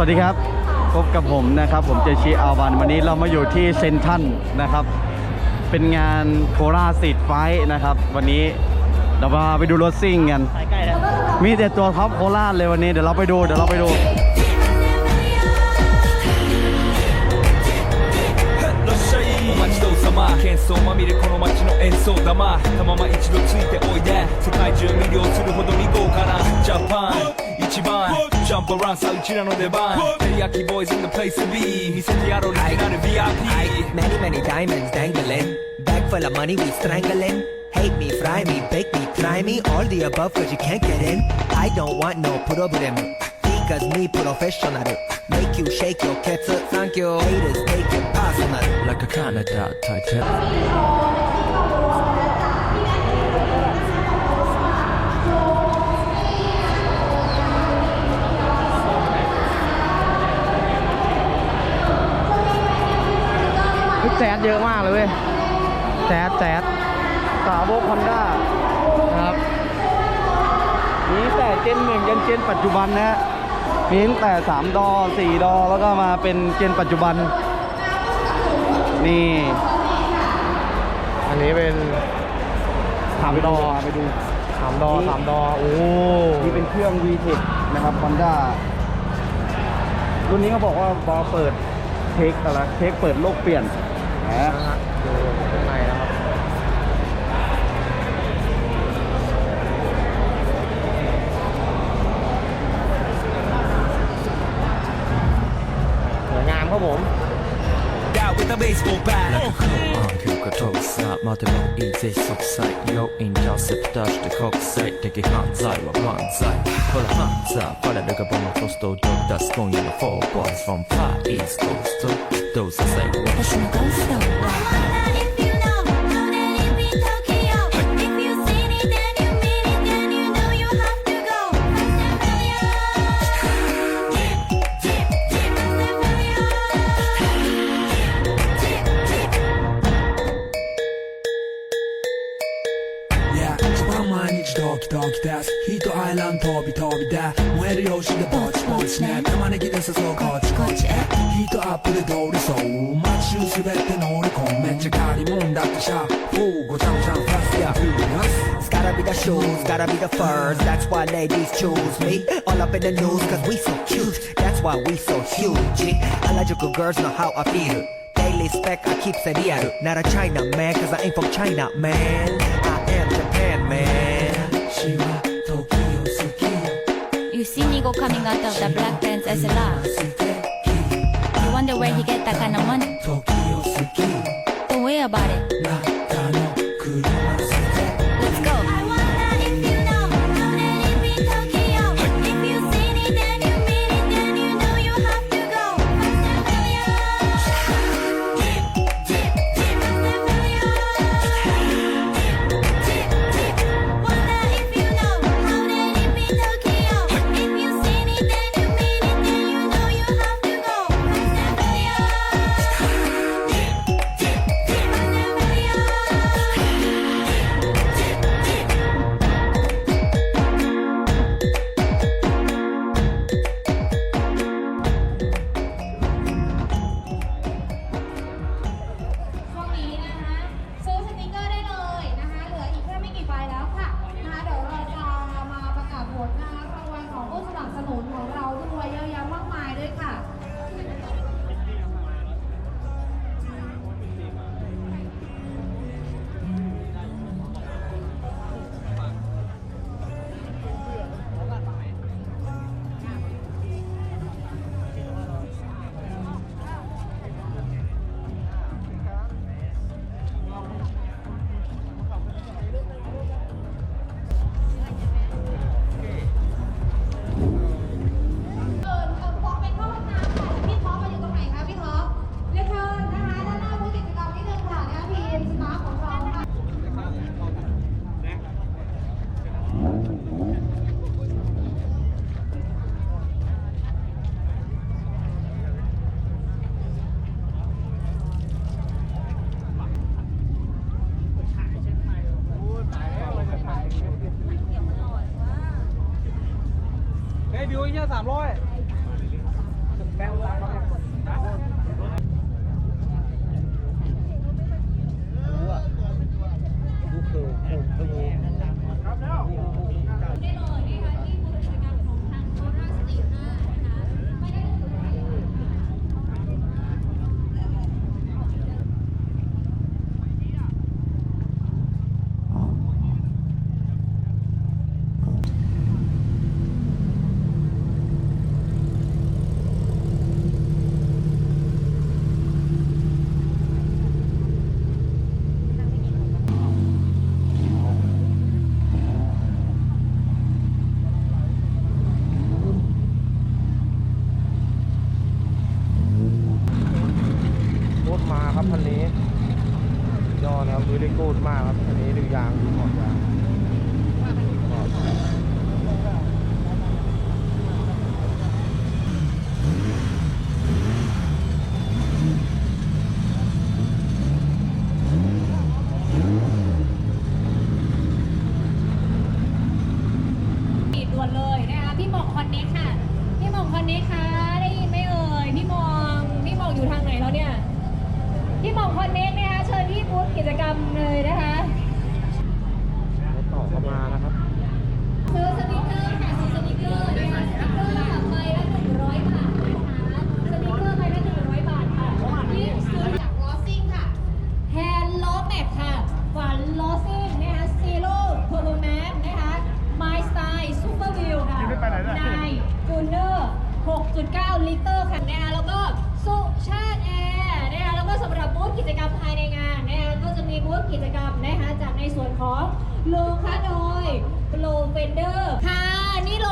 วัสดีครับ พบกับผมนะครับ ผมเจชีอาวันวันนี้เรามาอยู่ที่เซนทรันนะครับ เป็นงานโคราชสีดไฟท์นะครับ วันนี้เรามาไปดูรถซิ่งกัน สายใกล้แล้ว มีแต่ตัวท็อปโคราชเลยวันนี้เดี๋ยวเราไปดูเดี๋ยวเราไปดู らっしゃいお待ちどうさま喧騒まみれこの街の演奏玉たまま一度ついておいで世界中魅了するほどに豪華なジャパン 一番ジャンプランさうちらの出番テリヤキボーイズ in the place to be 見せてやろうリジナル VIP Many, many diamonds dangling. Bag full of money, we strangling. Hate me, fry me, bake me, try me. All the above, cause you can't get in. I don't want no problem. Because me professional. Make you shake your cats up, thank you. Haters take it personal. like a Canada title แจ๊ดเยอะมากเลยเว้ยแจ๊ดแจ๊ดสาวกฮอนด้าครับมีตั้งแต่เจนหนึ่งยันเจนปัจจุบันนะฮะมีตั้งแต่ 3 ดอ 4 ดอ แล้วก็มาเป็นเจนปัจจุบัน นี่ อันนี้เป็นสามดอไปดูสามดอสามดอ โอ้นี่เป็นเครื่อง VTEC นะครับ Honda รุ่นนี้เขาบอกว่าบอเปิดเทคอะไรเทคเปิดโลกเปลี่ยน นะนะฮะดูข้างในนะครับสวยงามครับผม Down with the baseball bat คือก็โทษสามาแต่บอกอีเจสกใส่ยกอินยาเสพติดแต่คอกใส่แต่กี่ห้ามใจว่าบ้านใจ こらさあパレルがボマトストドッダス今夜のフォーボーフォンフイストストどうせ最後私のコンサートは毎日ドキドキですヒートアイランド飛び飛びで燃えるよしでぼちぼちね玉ねぎで誘うこっちこっちへヒートアップで通りそう街中すべて乗り込むめっちゃ借りもんだってシャフーごちゃごちゃファスやフーナス It's gotta be the shoes, gotta be the furs. That's why ladies choose me. All up in the news, cause we so cute. That's why we so huge. Harajuku girls know how I feel. Daily spec, I keep it real. Not a China man, cause I ain't from China, man. ego coming out of the black pants as a lot. You wonder where he get that kind of money. Don't worry about it. สามร้อย ได้เลยนะคะที่บูธกิจกรรมของทางโคราชสตรีทห้านะคะไม่ได้ รถมาครับคันนี้ ซื้อได้โกดมากครับอันนี้ดูยางดูหมอนยาง จกรรมภายในงานนะคะก็จะมีบูธกิจกรรมนะคะจากในส่วนของโลคาโดยโลเฟนเดอร์ค่ะนี่โล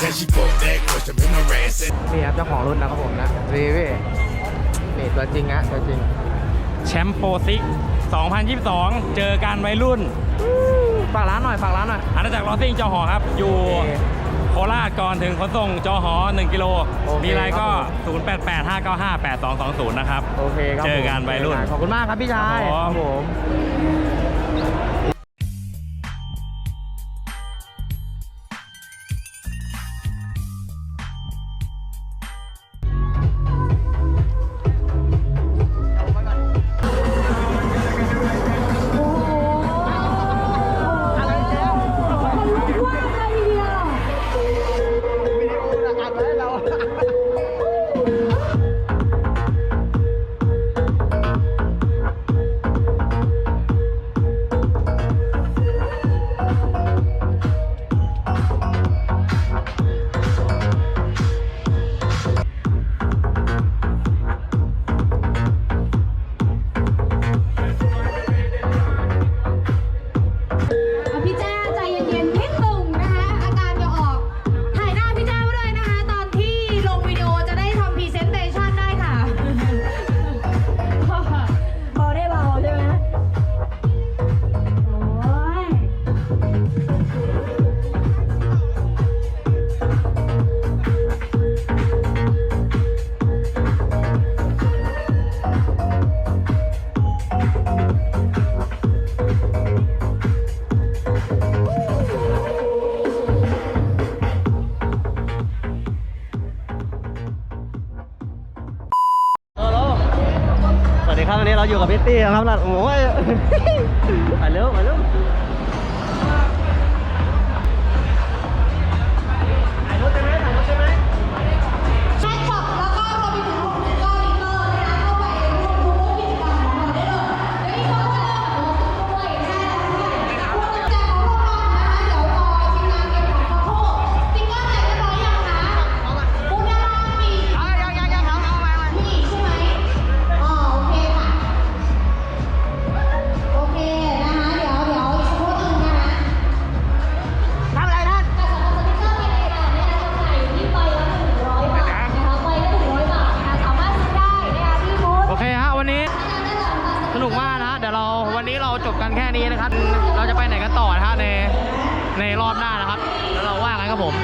ขอบยางนี่ครับเจ้าของรุ่นนะครับผมนะรีวิวนี่ตัวจริงฮะตัวจริง แชมป์โปรซิก2022 เจอการวัยรุ่น ฝากร้านหน่อยฝากร้านหน่อย อาณาจักรลอสซิ่งจอหอครับ อยู่โอเคโคราชก่อนถึงขนส่งจอหอ 1 กิโล โอเคมีอะไรก็ ครับ 0885958220 นะครับ โอเคครับเจอกันผมวัยรุ่นขอบคุณมากครับพี่ชายครับผมผม ครับวันนี้เราอยู่กับพี่ตี้ครับโอ้ยไปเร็วไปเร็ว บกันแค่นี้นะครับ เราจะไปไหนกันต่อนะฮะในในรอบหน้านะครับ แล้วเราว่ากันครับผม